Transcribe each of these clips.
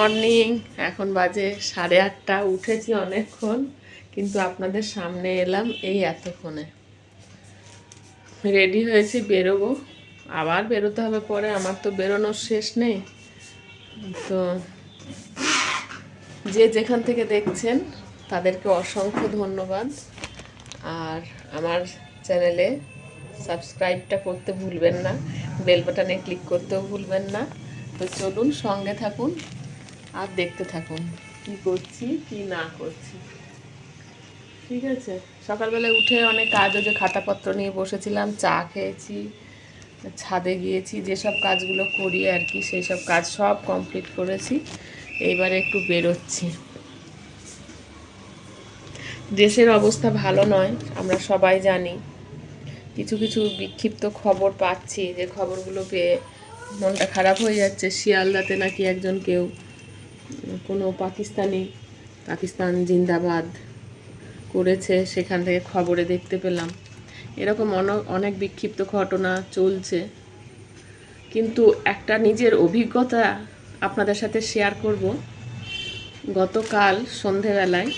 Morning এখন বাজে সাড়ে আটটা, উঠেছি অনেকক্ষণ, কিন্তু আপনাদের সামনে এলাম এই এতক্ষণে। রেডি হয়েছি বেরোবো। আবার বেরোতে হবে পরে, আমার তো বেরোনোর শেষ নেই। তো যে যেখান থেকে দেখছেন, তাদেরকে অসংখ্য ধন্যবাদ। আর আমার চ্যানেলে সাবস্ক্রাইবটা করতে ভুলবেন না, বেল বাটনে ক্লিক করতেও ভুলবেন না। তো চলুন সঙ্গে থাকুন। আর দেখতে থাকুন। কি করছি কি না করছি। ঠিক আছে। সকালবেলায় উঠে অনেক কাজ যে খাতাপত্র নিয়ে বসেছিলাম চা খেয়েছি ছাদে গিয়েছি যেসব কাজগুলো করি আর কি সেই সব কাজ সব কমপ্লিট করেছি। এইবারে একটু বেরোচ্ছি। দেশের অবস্থা ভালো নয় আমরা সবাই জানি। কিছু কিছু বিক্ষিপ্ত খবর পাচ্ছি যে খবরগুলো পেয়ে মনটা খারাপ হয়ে যাচ্ছে। শিয়ালদাতে নাকি একজন কেউ কোনো পাকিস্তানি, পাকিস্তান জিন্দাবাদ করেছে, সেখান থেকে খবরে দেখতে পেলাম। এরকম অন- অনেক বিক্ষিপ্ত ঘটনা চলছে। কিন্তু একটা নিজের অভিজ্ঞতা আপনাদের সাথে শেয়ার করব। গতকাল সন্ধেবেলায়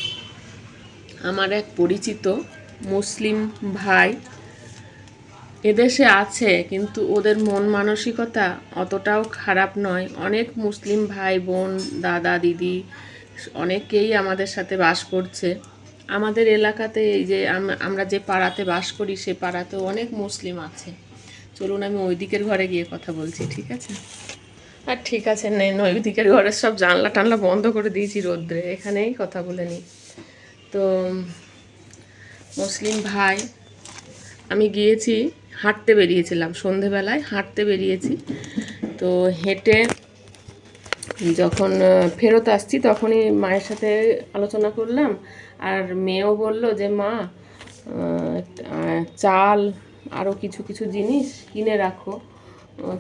আমার এক পরিচিত মুসলিম ভাই এদেশে আছে, কিন্তু ওদের মন মানসিকতা অতটাও খারাপ নয়। অনেক মুসলিম ভাই, বোন, দাদা, দিদি, অনেকেই আমাদের সাথে বাস করছে। আমাদের এলাকাতে এই যে আম- আমরা যে পাড়াতে বাস করি, সে পাড়াতেও অনেক মুসলিম আছে। চলুন আমি ওই দিকের ঘরে গিয়ে কথা বলছি, ঠিক আছে? আর ঠিক আছে নেন ওই দিকের ঘরের সব জানলা টানলা বন্ধ করে দিয়েছি রোদ্রে, এখানেই কথা বলে নিই তো মুসলিম ভাই, আমি গিয়েছি হাঁটতে বেরিয়েছিলাম। সন্ধেবেলায় হাঁটতে বেরিয়েছি। তো হেঁটে যখন ফেরত আসছি তখনই মায়ের সাথে আলোচনা করলাম আর মেয়েও বলল যে, মা চাল আরও কিছু কিছু জিনিস কিনে রাখো।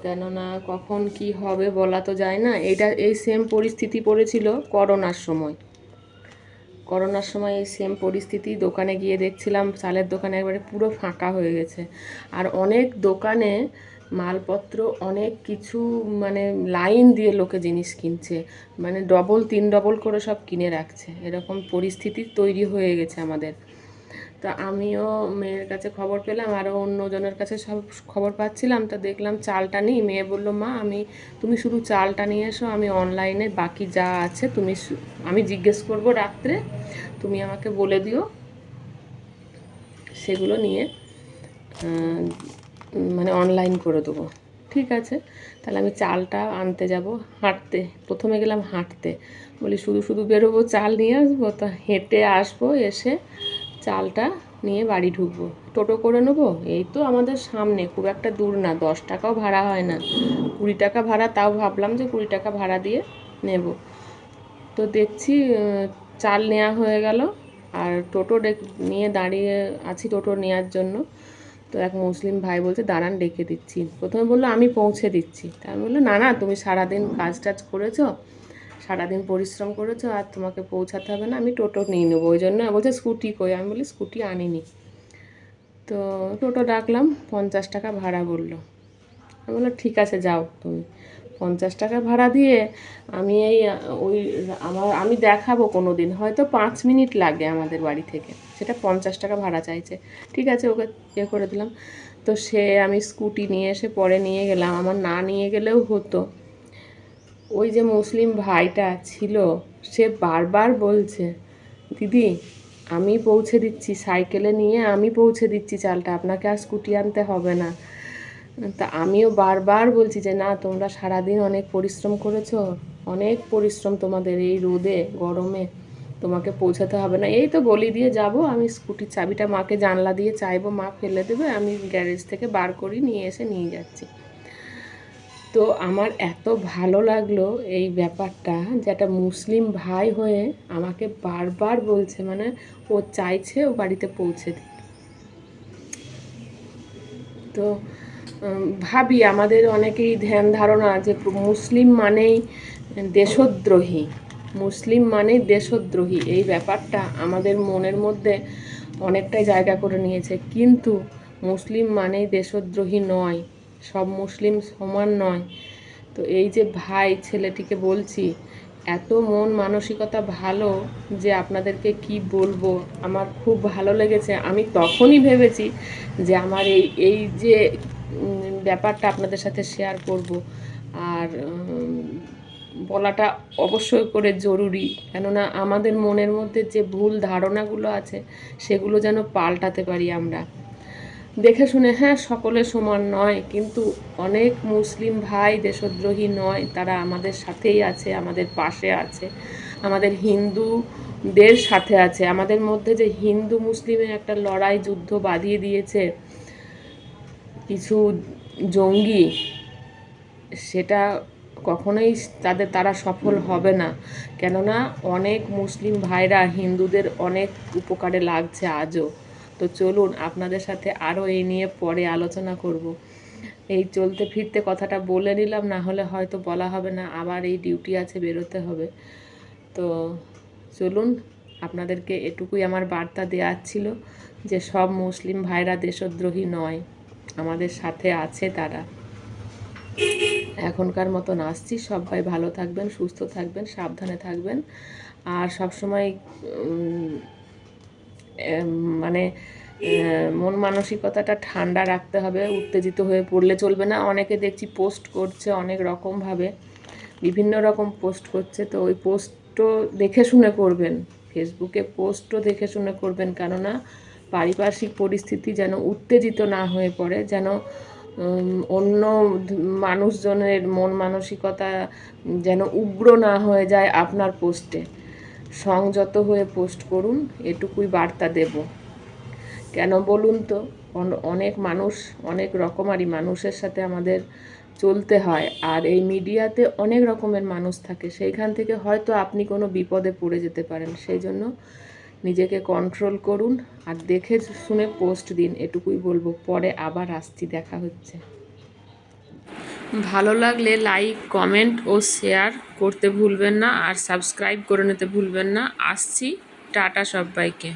কেননা কখন কি হবে বলা তো যায় না। এটা এই সেম পরিস্থিতি পড়েছিল করোনার সময়। করোনার সময় এই সেম পরিস্থিতি, দোকানে গিয়ে দেখছিলাম, চালের দোকানে একবারে পুরো ফাঁকা হয়ে গেছে। আর অনেক দোকানে মালপত্র, অনেক কিছু মানে লাইন দিয়ে লোকে জিনিস কিনছে। মানে ডবল তিন ডবল করে সব কিনে রাখছে। এরকম পরিস্থিতি তৈরি হয়ে গেছে আমাদের। তা আমিও মেয়ের কাছে খবর পেলাম আরও অন্যজনের কাছে সব খবর পাচ্ছিলাম। তা দেখলাম চালটা নিই, মেয়ে বলল, মা, আমি, তুমি শুধু চালটা নিয়ে এসো, আমি অনলাইনে বাকি যা আছে তুমি আমি জিজ্ঞেস করব রাত্রে, তুমি আমাকে বলে দিও। সেগুলো নিয়ে মানে অনলাইন করে দেবো। ঠিক আছে, তাহলে আমি চালটা আনতে যাব, হাঁটতে। প্রথমে গেলাম হাঁটতে। বলি, শুধু শুধু বেরোবো, চাল নিয়ে আসব? তা হেঁটে আসব, এসে চালটা নিয়ে বাড়ি ঢুকবো। টোটো করে নেব? এই তো আমাদের সামনে, খুব একটা দূর না, দশ টাকাও ভাড়া হয় না। কুড়ি টাকা ভাড়া, তাও ভাবলাম যে কুড়ি টাকা ভাড়া দিয়ে নেব। তো দেখছি চাল নেওয়া হয়ে গেল, আর টোটো ডেক- নিয়ে দাঁড়িয়ে আছি টোটো নেওয়ার জন্য। তো এক মুসলিম ভাই বলছে, দাঁড়ান, ডেকে দিচ্ছি। প্রথমে বলল, আমি পৌঁছে দিচ্ছি। তা আমি বলল না না, তুমি সারাদিন কাজ টাজ করেছ সারাদিন পরিশ্রম করেছ আর তোমাকে পৌঁছাতে হবে না, আমি টোটো নিয়ে নেব। ওই জন্য বলছে, স্কুটি কই? আমি বলি, স্কুটি আনিনি। তো টোটো ডাকলাম, পঞ্চাশ টাকা ভাড়া বলল। আমি বললাম, ঠিক আছে, যাও তুমি। পঞ্চাশ টাকা ভাড়া দিয়ে আমি এই, ওই আমার, আমি দেখাবো কোনো দিন হয়তো পাঁচ মিনিট লাগে আমাদের বাড়ি থেকে। সেটা পঞ্চাশ টাকা ভাড়া চাইছে। ঠিক আছে, ওকে ইয়ে করে দিলাম। তো সে আমি স্কুটি নিয়ে এসে পরে নিয়ে গেলাম। আমার না নিয়ে গেলেও হতো। ওই যে মুসলিম ভাইটা ছিল, সে বারবার বলছে, দিদি, আমি পৌঁছে দিচ্ছি, সাইকেলে নিয়ে আমি পৌঁছে দিচ্ছি চালটা, আপনাকে আর স্কুটি আনতে হবে না। তা আমিও বারবার বলছি যে, না, তোমরা সারাদিন অনেক পরিশ্রম করেছ, অনেক পরিশ্রম তোমাদের এই রোদে, গরমে, তোমাকে পৌঁছাতে হবে না। এই তো গলি দিয়ে যাব, আমি স্কুটির চাবিটা মাকে জানলা দিয়ে চাইব, মা ফেলে দেবে, আমি গ্যারেজ থেকে বার করি নিয়ে এসে নিয়ে যাচ্ছি। তো আমার এত ভালো লাগল এই ব্যাপারটা যে একটা মুসলিম ভাই হয়ে আমাকে বারবার বলছে মানে ও চাইছে ও বাড়িতে পৌঁছে দিতে। তো ভাবি, আমাদের অনেকেই ধ্যান ধারণা যে মুসলিম মানেই দেশদ্রোহী। মুসলিম মানেই দেশদ্রোহী। এই ব্যাপারটা আমাদের মনের মধ্যে অনেকটাই জায়গা করে নিয়েছে। কিন্তু মুসলিম মানেই দেশদ্রোহী নয়। সব মুসলিম সমান নয়। তো এই যে ভাই ছেলেটিকে বলছি, এত মন মানসিকতা ভালো যে আপনাদেরকে কি বলব? আমার খুব ভালো লেগেছে। আমি তখনই ভেবেছি যে আমার এই এই যে ব্যাপারটা আপনাদের সাথে শেয়ার করব। আর বলাটা অবশ্যই করে জরুরি। কেননা আমাদের মনের মধ্যে যে ভুল ধারণাগুলো আছে, সেগুলো যেন পাল্টাতে পারি আমরা। দেখে শুনে হ্যাঁ সকলে সমান নয়, কিন্তু অনেক মুসলিম ভাই দেশদ্রোহী নয়, তারা আমাদের সাথেই আছে, আমাদের পাশে আছে, আমাদের হিন্দুদের সাথে আছে, আমাদের মধ্যে যে হিন্দু মুসলিমের একটা লড়াই যুদ্ধ বাঁধিয়ে দিয়েছে কিছু জঙ্গি, সেটা কখনোই তাদের, তারা সফল হবে না। কেননা অনেক মুসলিম ভাইরা হিন্দুদের অনেক উপকারে লাগছে আজও। তো চলুন আপনাদের সাথে আরও এই নিয়ে পরে আলোচনা করব। এই চলতে ফিরতে কথাটা বলে নিলাম, না হলে হয়তো বলা হবে না, আবার এই ডিউটি আছে, বেরোতে হবে। তো চলুন, আপনাদেরকে এটুকুই আমার বার্তা দেওয়ার ছিল যে সব মুসলিম ভাইরা দেশদ্রোহী নয়, আমাদের সাথে আছে তারা। এখনকার মতন আসছি, সবাই ভালো থাকবেন, সুস্থ থাকবেন, সাবধানে থাকবেন। আর সবসময় মানে মন মানসিকতাটা ঠান্ডা রাখতে হবে, উত্তেজিত হয়ে পড়লে চলবে না। অনেকে দেখছি পোস্ট করছে অনেক রকমভাবে, বিভিন্ন রকম পোস্ট করছে। তো ওই পোস্টও দেখে শুনে করবেন, ফেসবুকে পোস্টও দেখে শুনে করবেন। কেননা, পারিপার্শ্বিক পরিস্থিতি যেন উত্তেজিত না হয়ে পড়ে, যেন অন্য মানুষজনের মন মানসিকতা যেন উগ্র না হয়ে যায় আপনার পোস্টে। সংযত হয়ে পোস্ট করুন, এটুকুই বার্তা দেব। কেন বলুন তো অনেক মানুষ, অনেক রকমারি মানুষের সাথে আমাদের চলতে হয়, আর এই মিডিয়াতে অনেক রকমের মানুষ থাকে। সেইখান থেকে হয়তো আপনি কোনো বিপদে পড়ে যেতে পারেন। সেই জন্য নিজেকে কন্ট্রোল করুন, আর দেখে শুনে পোস্ট দিন, এটুকুই বলব। পরে আবার আসছি, দেখা হচ্ছে। ভালো লাগলে লাইক কমেন্ট ও শেয়ার করতে ভুলবেন না আর সাবস্ক্রাইব করে নিতে ভুলবেন না। আসছি, টাটা সবাইকে।